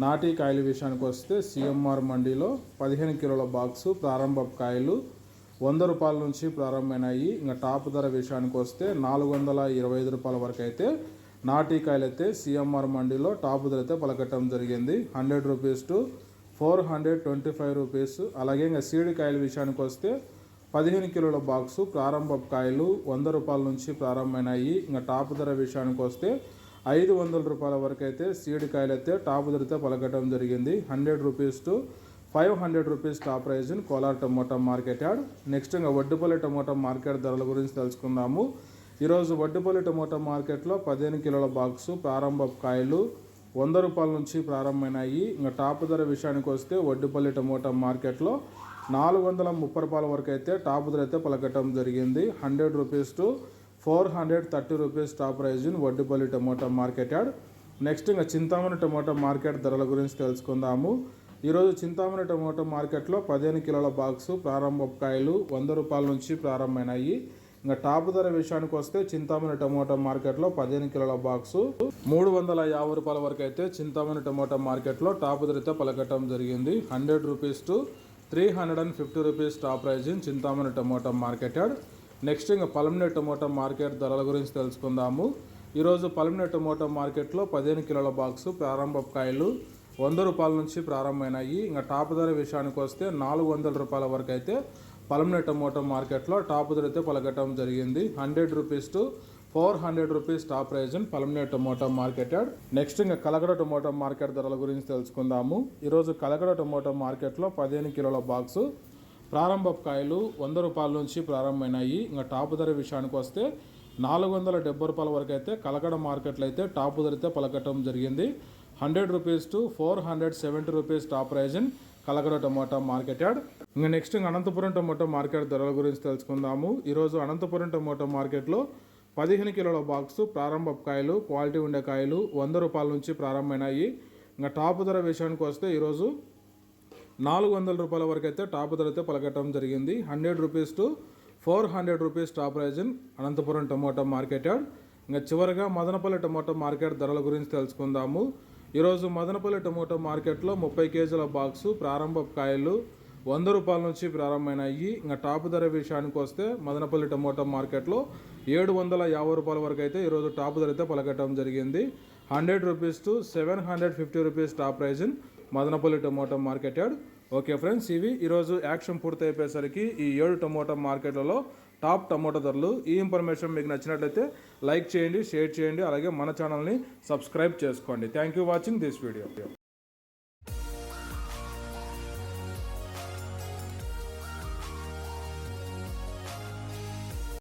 నాటి కాయల విషయానికి వస్తే సిఎంఆర్ మండీలో పదిహేను కిలోల బాక్సు ప్రారంభ కాయలు వంద రూపాయల నుంచి ప్రారంభమైనాయి. ఇంకా టాప్ ధర విషయానికి వస్తే నాలుగు వందల ఇరవై ఐదు రూపాయల వరకు అయితే నాటి కాయలు అయితే సిఎంఆర్ మండీలో టాప్ ధర అయితే పలకట్టడం జరిగింది. Hundred rupees to four hundred twenty five rupees. అలాగే ఇంకా సీడి కాయల విషయానికి వస్తే పదిహేను కిలోల బాక్సు ప్రారంభ కాయలు వంద రూపాయల నుంచి ప్రారంభమైనాయి. ఇంకా టాప్ ధర విషయానికి వస్తే ఐదు వందల రూపాయల వరకు అయితే సీడ్ కాయలు అయితే టాప్ ధరతో పలకటం జరిగింది. Hundred rupees to five hundred rupees top price in Kolar tomato market yard. Next ఇంకా వడ్డుపల్లి టమోటా మార్కెట్ ధరల గురించి తెలుసుకుందాము. ఈరోజు వడ్డుపల్లి టమోటా మార్కెట్లో పదిహేను కిలోల బాక్సు ప్రారంభ కాయలు వంద రూపాయల నుంచి ప్రారంభమైనాయి. ఇంకా టాప్ ధర విషయానికి వస్తే వడ్డుపల్లి టమోటా మార్కెట్లో నాలుగు వందల ముప్పై రూపాయల వరకు అయితే టాప్ ధర అయితే పలకటం జరిగింది. Hundred rupees to four hundred thirty rupees top price in Vaddupalli tomato market yard next ఇంకా చింతామణి టమోటా మార్కెట్ ధరల గురించి తెలుసుకుందాము. ఈరోజు చింతామణి టమోటా మార్కెట్లో పదిహేను కిలోల బాక్సు ప్రారంభ కాయలు వంద రూపాయల నుంచి ప్రారంభమైనాయి. ఇంకా టాప్ ధర విషయానికి వస్తే చింతామణి టమోటా మార్కెట్లో పదిహేను కిలోల బాక్సు మూడు వందల యాభై రూపాయల వరకు అయితే చింతామణి టమోటా మార్కెట్లో టాప్ ధరతో పలకటం జరిగింది. Hundred rupees to three hundred and fifty rupees top price in Chintamani tomato market yard next ఇంకా పలమనే టమోటా మార్కెట్ ధరల గురించి తెలుసుకుందాము. ఈరోజు పలమనే టమోటా మార్కెట్లో పదిహేను కిలోల బాక్సు ప్రారంభ కాయలు వంద రూపాయల నుంచి ప్రారంభమైనాయి. ఇంకా టాప్ ధర విషయానికి వస్తే నాలుగు వందల రూపాయల వరకు అయితే పలమనే టమోటా మార్కెట్లో టాప్ ధర అయితే పలకటం జరిగింది. Hundred rupees to four hundred rupees top price in Palamaner tomato market next ఇంకా కలగడ టమోటా మార్కెట్ ధరల గురించి తెలుసుకుందాము. ఈరోజు కలగడ టమోటా మార్కెట్లో పదిహేను కిలోల బాక్సు ప్రారంభ కాయలు వంద రూపాయల నుంచి ప్రారంభమైనాయి. ఇంకా టాప్ ధర విషయానికి వస్తే నాలుగు వందల డెబ్బై రూపాయల వరకు అయితే కలకడ మార్కెట్లో అయితే టాప్ ధరతో పలకటం జరిగింది. Hundred rupees to four hundred seventy rupees top price in Kalakada tomato market yard ఇంకా నెక్స్ట్ అనంతపురం టమోటా మార్కెట్ ధరల గురించి తెలుసుకుందాము. ఈరోజు అనంతపురం టమోటా మార్కెట్లో పదిహేను కిలోల బాక్స్ ప్రారంభ కాయలు క్వాలిటీ ఉండే కాయలు వంద రూపాయల నుంచి ప్రారంభమైనాయి. ఇంకా టాప్ ధర విషయానికి వస్తే ఈరోజు నాలుగు వందల రూపాయల వరకు అయితే టాప్ ధర అయితే పలకటం జరిగింది. Hundred rupees to four hundred rupees top price Anantapuram tomato market yard. ఇంకా చివరిగా మదనపల్లి టమోటా మార్కెట్ ధరల గురించి తెలుసుకుందాము. ఈరోజు మదనపల్లి టమోటా మార్కెట్లో ముప్పై కేజీల బాక్సు ప్రారంభ కాయలు వంద రూపాయల నుంచి ప్రారంభమైనాయి. ఇంకా టాప్ ధర విషయానికి వస్తే మదనపల్లి టమోటా మార్కెట్లో ఏడు వందల యాభై రూపాయల వరకు అయితే ఈరోజు టాప్ ధర అయితే పలకటం జరిగింది. Hundred rupees to seven hundred fifty rupees top price Madanapalle tomato market yard. Okay friends ఇవి ఈరోజు యాక్షన్ పూర్తయిపోయేసరికి ఈ ఏడు టమోటా మార్కెట్లలో టాప్ టమోటా ధరలు. ఈ ఇన్ఫర్మేషన్ మీకు నచ్చినట్లయితే లైక్ చేయండి షేర్ చేయండి అలాగే మన ఛానల్ని సబ్స్క్రైబ్ చేసుకోండి. Thank you watching this video